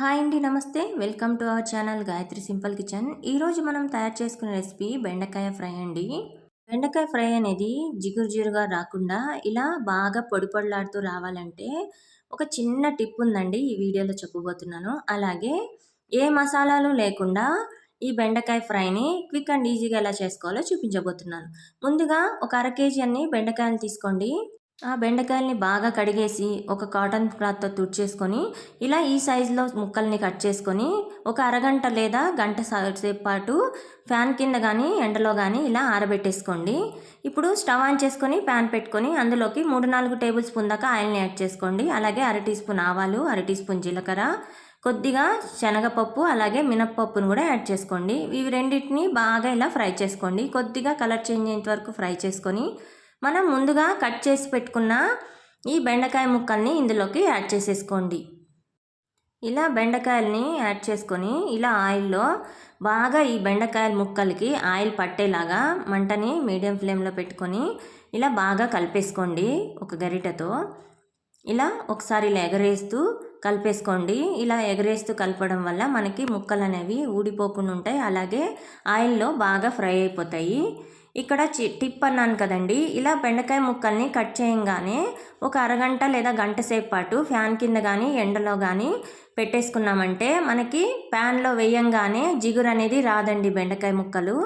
Hi అండి నమస్తే. Welcome to our channel Gayatri simple kitchen. ఈరోజు మనం తయారు చేసుకునే రెసిపీ బెండకాయ ఫ్రై అండి. బెండకాయ ఫ్రై అనేది జిగురు జిగురుగా రాకుండా ఇలా బాగా పొడిపొడలాడుతూ రావాలంటే ఒక చిన్న టిప్ ఉందండి ఈ వీడియోలో చెప్పబోతున్నాను. అలాగే ఏ మసాలాలు లేకుండా ఈ బెండకాయ ఫ్రైని క్విక్ అండ్ ఈజీగా ఎలా చేసుకోవాలో చూపించబోతున్నాను. ముందుగా ఒక అర కేజీ అన్ని బెండకాయలు తీసుకోండి. ఆ బెండకాయల్ని బాగా కడిగేసి ఒక కాటన్ క్లాత్తో తుడిచేసుకొని ఇలా ఈ సైజులో ముక్కల్ని కట్ చేసుకొని ఒక అరగంట లేదా గంట సేపు పాటు ఫ్యాన్ కింద కానీ ఎండలో కానీ ఇలా ఆరబెట్టేసుకోండి. ఇప్పుడు స్టవ్ ఆన్ చేసుకొని ప్యాన్ పెట్టుకొని అందులోకి మూడు నాలుగు టేబుల్ స్పూన్ దాకా ఆయిల్ని యాడ్ చేసుకోండి. అలాగే అర టీ స్పూన్ ఆవాలు అర టీ స్పూన్ జీలకర్ర కొద్దిగా శనగపప్పు అలాగే మినప్పప్పును కూడా యాడ్ చేసుకోండి. ఇవి రెండింటిని బాగా ఇలా ఫ్రై చేసుకోండి. కొద్దిగా కలర్ చేంజ్ అయ్యేంత వరకు ఫ్రై చేసుకొని మనం ముందుగా కట్ చేసి పెట్టుకున్న ఈ బెండకాయ ముక్కల్ని ఇందులోకి యాడ్ చేసేసుకోండి. ఇలా బెండకాయల్ని యాడ్ చేసుకొని ఇలా ఆయిల్లో బాగా ఈ బెండకాయల ముక్కలకి ఆయిల్ పట్టేలాగా మంటని మీడియం ఫ్లేమ్లో పెట్టుకొని ఇలా బాగా కలిపేసుకోండి ఒక గరిటతో. ఇలా ఒకసారి ఇలా ఎగరేస్తూ కలిపేసుకోండి. ఇలా ఎగరేస్తూ కలపడం వల్ల మనకి ముక్కలు అనేవి ఊడిపోకుండా ఉంటాయి. అలాగే ఆయిల్లో బాగా ఫ్రై అయిపోతాయి. ఇక్కడ చి టిప్ అన్నాను కదండి. ఇలా బెండకాయ ముక్కల్ని కట్ చేయంగానే ఒక అరగంట లేదా గంట సేపు పాటు ఫ్యాన్ కింద కానీ ఎండలో కానీ పెట్టేసుకున్నామంటే మనకి ప్యాన్లో వేయంగానే జిగురు అనేది రాదండి బెండకాయ ముక్కలు.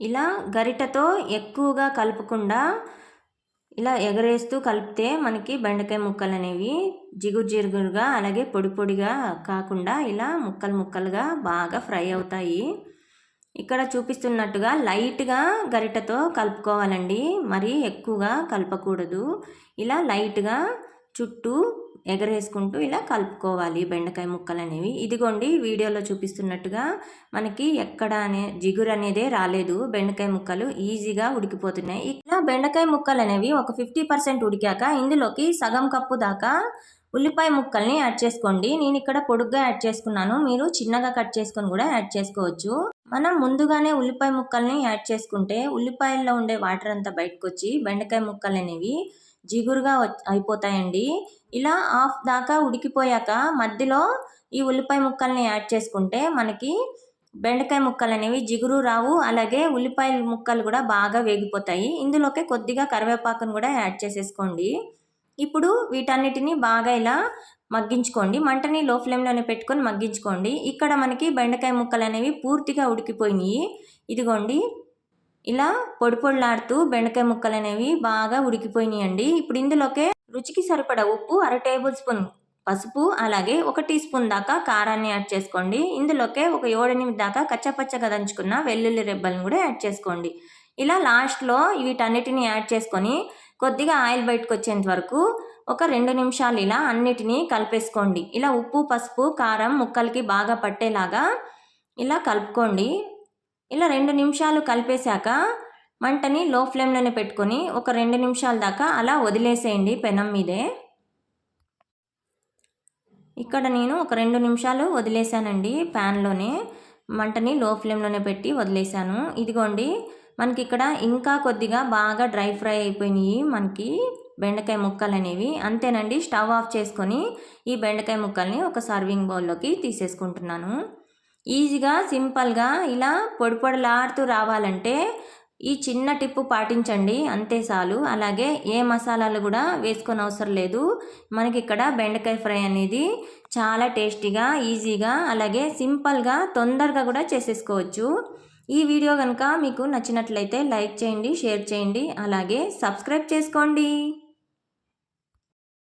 ఇలా గరిటతో ఎక్కువగా కలుపకుండా ఇలా ఎగరేస్తూ కలిపితే మనకి బెండకాయ ముక్కలు అనేవి జిగురు జిగురుగా అలాగే పొడి పొడిగా కాకుండా ఇలా ముక్కలు ముక్కలుగా బాగా ఫ్రై అవుతాయి. ఇక్కడ చూపిస్తున్నట్టుగా లైట్గా గరిటతో కలుపుకోవాలండి. మరి ఎక్కువగా కలపకూడదు. ఇలా లైట్గా చుట్టూ ఎగరేసుకుంటూ ఇలా కలుపుకోవాలి. బెండకాయ ముక్కలు అనేవి ఇదిగోండి వీడియోలో చూపిస్తున్నట్టుగా మనకి ఎక్కడ అనే జిగురు అనేదే రాలేదు. బెండకాయ ముక్కలు ఈజీగా ఉడికిపోతున్నాయి. ఇలా బెండకాయ ముక్కలు అనేవి ఒక ఫిఫ్టీ పర్సెంట్ ఉడికాక ఇందులోకి సగం కప్పు దాకా ఉల్లిపాయ ముక్కల్ని యాడ్ చేసుకోండి. నేను ఇక్కడ పొడుగ్గా యాడ్ చేసుకున్నాను. మీరు చిన్నగా కట్ చేసుకొని కూడా యాడ్ చేసుకోవచ్చు. మనం ముందుగానే ఉల్లిపాయ ముక్కల్ని యాడ్ చేసుకుంటే ఉల్లిపాయల్లో ఉండే వాటర్ అంతా బయటకు వచ్చి బెండకాయ ముక్కలు అనేవి జిగురుగా అయిపోతాయండి. ఇలా హాఫ్ దాకా ఉడికిపోయాక మధ్యలో ఈ ఉల్లిపాయ ముక్కల్ని యాడ్ చేసుకుంటే మనకి బెండకాయ ముక్కలు అనేవి జిగురు రావు అలాగే ఉల్లిపాయ ముక్కలు కూడా బాగా వేగిపోతాయి. ఇందులోకి కొద్దిగా కరివేపాకును కూడా యాడ్ చేసేసుకోండి. ఇప్పుడు వీటన్నిటిని బాగా ఇలా మగ్గించుకోండి. మంటని లో ఫ్లేమ్లోనే పెట్టుకొని మగ్గించుకోండి. ఇక్కడ మనకి బెండకాయ ముక్కలు అనేవి పూర్తిగా ఉడికిపోయినాయి. ఇదిగోండి. ఇలా పొడి పొడిలాడుతూ బెండకాయ ముక్కలు అనేవి బాగా ఉడికిపోయినాయి అండి ఇప్పుడు ఇందులోకే రుచికి సరిపడ ఉప్పు అర టేబుల్ స్పూన్ పసుపు అలాగే ఒక టీ స్పూన్ దాకా కారాన్ని యాడ్ చేసుకోండి. ఇందులోకే ఒక ఏడెనిమిది దాకా కచ్చపచ్చగా దంచుకున్న వెల్లుల్లి రెబ్బలను కూడా యాడ్ చేసుకోండి. ఇలా లాస్ట్లో వీటన్నిటిని యాడ్ చేసుకొని కొద్దిగా ఆయిల్ బయటకు వచ్చేంత వరకు ఒక రెండు నిమిషాలు ఇలా అన్నిటినీ కలిపేసుకోండి. ఇలా ఉప్పు పసుపు కారం ముక్కలకి బాగా పట్టేలాగా ఇలా కలుపుకోండి. ఇలా రెండు నిమిషాలు కలిపేశాక మంటని లో ఫ్లేమ్లోనే పెట్టుకొని ఒక రెండు నిమిషాల దాకా అలా వదిలేసేయండి పెనం మీదే. ఇక్కడ నేను ఒక రెండు నిమిషాలు వదిలేసానండి ప్యాన్లోనే మంటని లో ఫ్లేమ్లోనే పెట్టి వదిలేసాను ఇదిగోండి మనకి ఇక్కడ ఇంకా కొద్దిగా బాగా డ్రై ఫ్రై అయిపోయినాయి మనకి బెండకాయ ముక్కలు అనేవి. అంతేనండి స్టవ్ ఆఫ్ చేసుకొని ఈ బెండకాయ ముక్కల్ని ఒక సర్వింగ్ బౌల్లోకి తీసేసుకుంటున్నాను. ఈజీగా సింపుల్గా ఇలా పొడిపొడలాడుతూ రావాలంటే ఈ చిన్న టిప్పు పాటించండి అంతే చాలు. అలాగే ఏ మసాలాలు కూడా వేసుకొని అవసరం లేదు. మనకి ఇక్కడ బెండకాయ ఫ్రై అనేది చాలా టేస్టీగా ఈజీగా అలాగే సింపుల్గా తొందరగా కూడా చేసేసుకోవచ్చు. ఈ వీడియో కనుక మీకు నచ్చినట్లయితే లైక్ చేయండి షేర్ చేయండి అలాగే సబ్స్క్రైబ్ చేసుకోండి.